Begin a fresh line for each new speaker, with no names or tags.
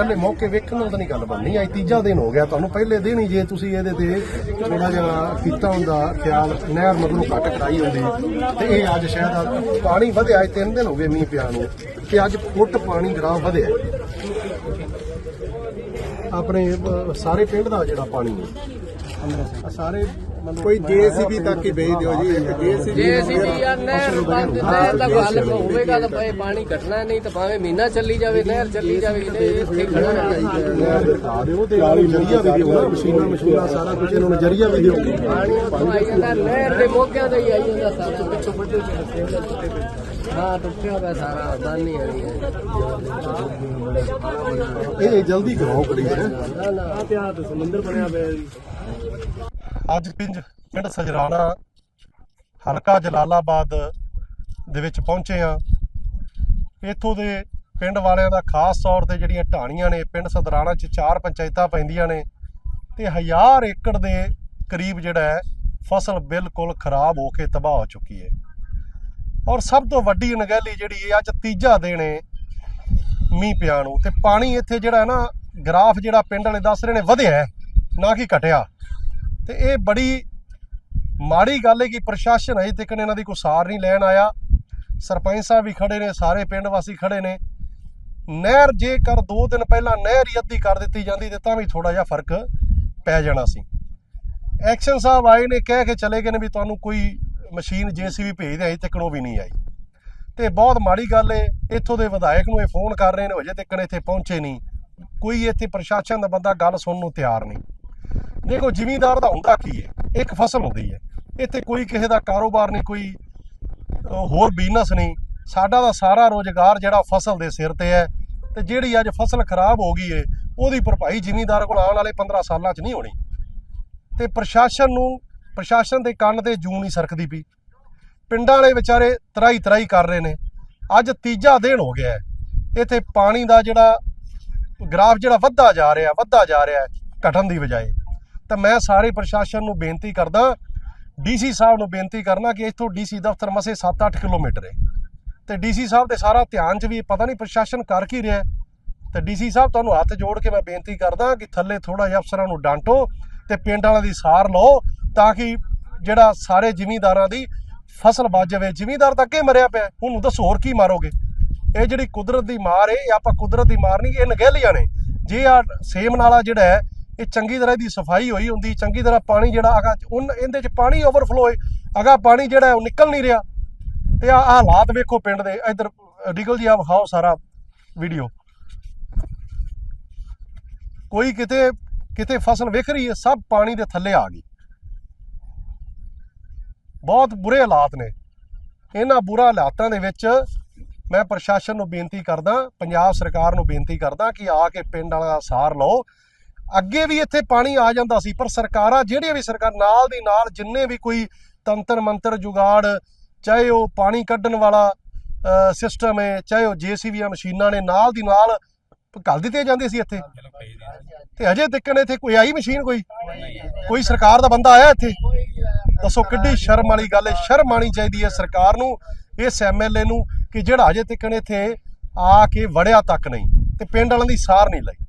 ਕੱਲੇ ਮੌਕੇ ਵੇਖਣ ਨਾਲ ਤਾਂ ਨਹੀਂ ਗੱਲ ਬਣਨੀ। ਅੱਜ ਤੀਜਾ ਦਿਨ ਹੋ ਗਿਆ। ਤੁਹਾਨੂੰ ਪਹਿਲੇ ਦਿਨ ਹੀ ਜੇ ਤੁਸੀਂ ਇਹਦੇ ਤੇ ਥੋੜਾ ਜਿਹਾ ਕੀਤਾ ਹੁੰਦਾ ਖਿਆਲ, ਨਹਿਰ ਮਗਰੋਂ ਘੱਟ ਕਰਾਈ ਹੁੰਦੀ। ਤੇ ਇਹ ਅੱਜ ਸ਼ਾਇਦ ਪਾਣੀ ਵਧਿਆ ਅੱਜ ਤਿੰਨ ਦਿਨ ਹੋ ਗਏ ਮੀਂਹ ਪਿਆ ਨੂੰ। ਤੇ ਅੱਜ ਫੁੱਟ ਪਾਣੀ ਗ੍ਰਾਮ ਵਧਿਆ। ਆਪਣੇ ਸਾਰੇ ਪਿੰਡ ਦਾ ਜਿਹੜਾ ਪਾਣੀ ਹੈ। ਸਾਰੇ
ਕੋਈ ਜੀਸੀਬੀ ਤੱਕ ਹੀ ਭੇਜ ਦਿਓ ਜੀ ਜੀਸੀਬੀ
ਯਾਰ ਨਹਿਰ ਬੰਦ ਨਹਿਰ ਦਾ ਹੱਲ ਹੋਵੇਗਾ ਤਾਂ ਭਾਵੇਂ ਪਾਣੀ ਘਟਣਾ ਨਹੀਂ ਤਾਂ ਭਾਵੇਂ ਮਹੀਨਾ ਚੱਲੀ ਜਾਵੇ ਨਹਿਰ ਚੱਲੀ ਜਾਵੇ ਇੱਥੇ ਖੜਾ
ਦਿਖਾ ਦਿਓ ਤੇ ਜਰੀਆ ਵੀ ਦਿਓ ਮਸ਼ੀਨਾਂ ਮਸ਼ੀਨਾਂ ਸਾਰਾ ਕੁਝ ਇਹਨਾਂ ਨੂੰ ਜਰੀਆ ਵੀ ਦਿਓ
ਪਾਣੀ ਉੱਥੋਂ ਆਈ ਜਾਂਦਾ ਨਹਿਰ ਦੇ ਮੋਕਿਆਂ ਦਾ ਹੀ ਆਈ ਜਾਂਦਾ ਸਾਰਾ ਪਿੱਛੋਂ ਵੱਡੇ ਹਾਂ ਟੁੱਟਿਆ ਹੋਇਆ ਸਾਰਾ ਦਾਨੀ ਵਾਲੀ ਹੈ
ਇਹ ਜਲਦੀ ਕਰਾਓ ਹੈ
ਨਾ ਨਾ
ਪਿਆ ਤੇ ਸਮੁੰਦਰ ਬਣਿਆ ਪਿਆ ਜੀ
ਅੱਜ ਪਿੰਜ ਪਿੰਡ ਸਜਰਾਣਾ, ਹਲਕਾ ਜਲਾਲਾਬਾਦ ਦੇ ਵਿੱਚ ਪਹੁੰਚੇ ਆ ਇੱਥੋਂ ਦੇ ਪਿੰਡ ਵਾਲਿਆਂ ਦਾ ਖਾਸ ਤੌਰ ਤੇ ਜਿਹੜੀਆਂ ਢਾਣੀਆਂ ਨੇ, ਪਿੰਡ ਸਦਰਾਣਾ 'ਚ ਚਾਰ ਪੰਚਾਇਤਾਂ ਪੈਂਦੀਆਂ ਨੇ ਤੇ ਹਜ਼ਾਰ ਏਕੜ ਦੇ ਕਰੀਬ ਜਿਹੜਾ ਹੈ, ਫਸਲ ਬਿਲਕੁਲ ਖਰਾਬ ਹੋ ਕੇ ਤਬਾਹ ਹੋ ਚੁੱਕੀ ਹੈ। ਔਰ ਸਭ ਤੋਂ ਵੱਡੀ ਅਣਗਹਿਲੀ ਜਿਹੜੀ ਹੈ ਅੱਜ ਤੀਜਾ ਦਿਨ ਹੈ ਮੀਂਹ ਪਿਆ ਨੂੰ ਤੇ ਪਾਣੀ ਇੱਥੇ ਜਿਹੜਾ ਨਾ, ਗ੍ਰਾਫ ਜਿਹੜਾ ਪਿੰਡ ਵਾਲੇ ਦੱਸ ਰਹੇ ਨੇ, ਵਧਿਆ ਨਾ ਕਿ ਘਟਿਆ। ਤੇ ਇਹ ਬੜੀ ਮਾੜੀ ਗੱਲ ਹੈ ਕਿ ਪ੍ਰਸ਼ਾਸਨ ਅਜੇ ਤੱਕ ਇਹਨਾਂ ਦੀ ਕੋਈ ਸਾਰ ਨਹੀਂ ਲੈਣ ਆਇਆ। ਸਰਪੰਚ ਸਾਹਿਬ ਵੀ ਖੜੇ ਨੇ, ਸਾਰੇ ਪਿੰਡ ਵਾਸੀ ਖੜੇ ਨੇ। ਨਹਿਰ ਜੇਕਰ 2 ਦਿਨ ਪਹਿਲਾਂ ਨਹਿਰ ਹੀ ਅੱਧੀ ਕਰ ਦਿੱਤੀ ਜਾਂਦੀ ਤੇ ਤਾਂ ਵੀ ਥੋੜਾ ਜਿਹਾ ਫ਼ਰਕ ਪੈ ਜਾਣਾ ਸੀ। ਐਕਸ਼ਨ ਸਾਹਿਬ ਆਏ ਨੇ, ਕਹਿ ਕੇ ਚਲੇ ਗਏ ਨੇ ਵੀ ਤੁਹਾਨੂੰ ਕੋਈ ਮਸ਼ੀਨ ਜੀਸੀਬੀ ਭੇਜ ਦੇ, ਅਜੇ ਤੱਕ ਉਹ ਵੀ ਨਹੀਂ ਆਈ। ਤੇ ਬਹੁਤ ਮਾੜੀ ਗੱਲ ਏ ਇੱਥੋਂ ਦੇ ਵਿਧਾਇਕ ਨੂੰ ਇਹ ਫੋਨ ਕਰ ਰਹੇ ਨੇ ਅਜੇ ਤੱਕ ਇੱਥੇ ਪਹੁੰਚੇ ਨਹੀਂ। ਕੋਈ ਇੱਥੇ ਪ੍ਰਸ਼ਾਸਨ ਦਾ ਬੰਦਾ ਗੱਲ ਸੁਣਨ ਨੂੰ ਤਿਆਰ ਨਹੀਂ। ਦੇਖੋ ਜ਼ਿਮੀਂਦਾਰ ਦਾ ਹੁੰਦਾ ਕੀ ਹੈ? ਇੱਕ ਫਸਲ ਹੁੰਦੀ ਹੈ। ਇੱਥੇ ਕੋਈ ਕਿਸੇ ਦਾ ਕਾਰੋਬਾਰ ਨਹੀਂ, ਕੋਈ ਹੋਰ ਬਿਜ਼ਨਸ ਨਹੀਂ। ਸਾਡਾ ਦਾ ਸਾਰਾ ਰੋਜ਼ਗਾਰ ਜਿਹੜਾ ਫਸਲ ਦੇ ਸਿਰ ਤੇ ਹੈ ਤੇ ਜਿਹੜੀ ਅੱਜ ਫਸਲ ਖਰਾਬ ਹੋ ਗਈ ਏ, ਉਹਦੀ ਭਰਪਾਈ ਜ਼ਿਮੀਂਦਾਰ ਕੋਲ ਆਉਣ ਵਾਲੇ 15 ਸਾਲਾਂ 'ਚ ਨਹੀਂ ਹੋਣੀ। ਤੇ ਪ੍ਰਸ਼ਾਸਨ ਨੂੰ, ਪ੍ਰਸ਼ਾਸਨ ਦੇ ਕੰਨ ਤੇ ਜੂੰ ਨਹੀਂ ਸਰਕਦੀ ਪਈ। ਪਿੰਡਾਂ ਵਾਲੇ ਵਿਚਾਰੇ ਤਰਾਈ ਤਰਾਈ ਕਰ ਰਹੇ ਨੇ। ਅੱਜ ਤੀਜਾ ਦਿਨ ਹੋ ਗਿਆ ਇੱਥੇ ਪਾਣੀ ਦਾ ਜਿਹੜਾ, ਗ੍ਰਾਫ ਜਿਹੜਾ ਵੱਧਦਾ ਜਾ ਰਿਹਾ, ਵੱਧਦਾ ਜਾ ਰਿਹਾ ਘਟਣ ਦੀ ਬਜਾਏ। ਤਾਂ ਮੈਂ ਸਾਰੇ ਪ੍ਰਸ਼ਾਸਨ ਨੂੰ ਬੇਨਤੀ ਕਰਦਾ, ਡੀਸੀ ਸਾਹਿਬ ਨੂੰ ਬੇਨਤੀ ਕਰਨਾ ਕਿ ਇੱਥੋਂ ਡੀਸੀ ਦਫ਼ਤਰ ਮਸੇ 7-8 ਕਿਲੋਮੀਟਰ ਹੈ। ਤੇ ਡੀਸੀ ਸਾਹਿਬ ਦੇ ਸਾਰਾ ਧਿਆਨ 'ਚ ਵੀ ਪਤਾ ਨਹੀਂ ਪ੍ਰਸ਼ਾਸਨ ਕਰ ਕੀ ਰਿਹਾ ਹੈ। ਤੇ ਡੀਸੀ ਸਾਹਿਬ ਤੁਹਾਨੂੰ ਹੱਥ ਜੋੜ ਕੇ ਮੈਂ ਬੇਨਤੀ ਕਰਦਾ ਕਿ ਥੱਲੇ ਥੋੜਾ ਜਿਹਾ ਅਫਸਰਾਂ ਨੂੰ ਡਾਂਟੋ ਤੇ ਪਿੰਡ ਵਾਲਿਆਂ ਦੀ ਸਾਰ ਲਓ ਤਾਂ ਕਿ ਜਿਹੜਾ ਸਾਰੇ ਜ਼ਿਮੀਂਦਾਰਾਂ ਦੀ ਫਸਲ ਬਚ ਜਾਵੇ। ਜ਼ਿਮੀਂਦਾਰ ਤਾਂ ਅੱਗੇ ਮਰਿਆ ਪਿਆ ਹੁਣ ਦੱਸੋ ਹੋਰ ਕੀ ਮਾਰੋਗੇ? ਇਹ ਜਿਹੜੀ ਕੁਦਰਤ ਦੀ ਮਾਰ ਹੈ, ਇਹ ਆਪਾਂ ਕੁਦਰਤ ਦੀ ਮਾਰ ਨਹੀਂ, ਇਹ ਨਗਹਿਲੀਆਂ ਨੇ। ਜੇ ਆ ਸੇਮ ਨਾਲਾ ਜਿਹੜਾ ਹੈ ਇਹ ਚੰਗੀ ਤਰ੍ਹਾਂ ਦੀ ਸਫ਼ਾਈ ਹੋਈ ਹੁੰਦੀ, ਚੰਗੀ ਤਰ੍ਹਾਂ ਪਾਣੀ ਜਿਹੜਾ ਅਗਾ ਉਨ ਇਹਦੇ ਚ ਪਾਣੀ ਓਵਰਫਲੋ ਹੈ ਅਗਾ ਪਾਣੀ ਜਿਹੜਾ ਉਹ ਨਿਕਲ ਨਹੀਂ ਰਿਹਾ। ਤੇ ਆ ਹਾਲਾਤ ਵੇਖੋ ਪਿੰਡ ਦੇ, ਇੱਧਰ ਡਿਗਲ ਜੀ ਆ ਵਿਖਾਓ ਸਾਰਾ ਵੀਡੀਓ ਕੋਈ ਕਿਤੇ ਕਿਤੇ ਫਸਲ ਵਿਖ ਰਹੀ ਹੈ, ਸਭ ਪਾਣੀ ਦੇ ਥੱਲੇ ਆ ਗਈ। ਬਹੁਤ ਬੁਰੇ ਹਾਲਾਤ ਨੇ। ਇਹਨਾਂ ਬੁਰਾ ਹਾਲਾਤਾਂ ਦੇ ਵਿੱਚ ਮੈਂ ਪ੍ਰਸ਼ਾਸਨ ਨੂੰ ਬੇਨਤੀ ਕਰਦਾ, ਪੰਜਾਬ ਸਰਕਾਰ ਨੂੰ ਬੇਨਤੀ ਕਰਦਾ ਕਿ ਆ ਕੇ ਪਿੰਡ ਵਾਲਾ ਸਾਰ ਲਓ। ਅੱਗੇ ਵੀ ਇੱਥੇ ਪਾਣੀ ਆ ਜਾਂਦਾ ਸੀ, ਪਰ ਸਰਕਾਰਾਂ ਜਿਹੜੀਆਂ ਵੀ ਸਰਕਾਰ ਨਾਲ ਦੀ ਨਾਲ ਜਿੰਨੇ ਵੀ ਕੋਈ ਤੰਤਰ ਮੰਤਰ ਜੁਗਾੜ, ਚਾਹੇ ਉਹ ਪਾਣੀ ਕੱਢਣ ਵਾਲਾ ਸਿਸਟਮ ਹੈ, ਚਾਹੇ ਉਹ ਜੀਸੀਬੀਆਂ ਮਸ਼ੀਨਾਂ ਨੇ ਨਾਲ ਦੀ ਨਾਲ ਘੱਲ ਦਿੱਤੇ ਜਾਂਦੇ ਸੀ ਇੱਥੇ। ਤੇ ਅਜੇ ਤੱਕ ਇੱਥੇ ਕੋਈ ਆਈ ਮਸ਼ੀਨ ਕੋਈ? ਕੋਈ ਸਰਕਾਰ ਦਾ ਬੰਦਾ ਆਇਆ ਇੱਥੇ? ਦੱਸੋ ਕਿੱਡੀ ਸ਼ਰਮ ਵਾਲੀ ਗੱਲ ਹੈ, ਸ਼ਰਮ ਆਣੀ ਚਾਹੀਦੀ ਹੈ ਸਰਕਾਰ ਨੂੰ, ਇਸ ਐਮਐਲਏ ਨੂੰ ਕਿ ਜਿਹੜਾ ਅਜੇ ਤੱਕ ਇੱਥੇ ਆ ਕੇ ਵੜਿਆ ਤੱਕ ਨਹੀਂ, ਤੇ ਪਿੰਡ ਵਾਲਿਆਂ ਦੀ ਸਾਰ ਨਹੀਂ ਲਈ।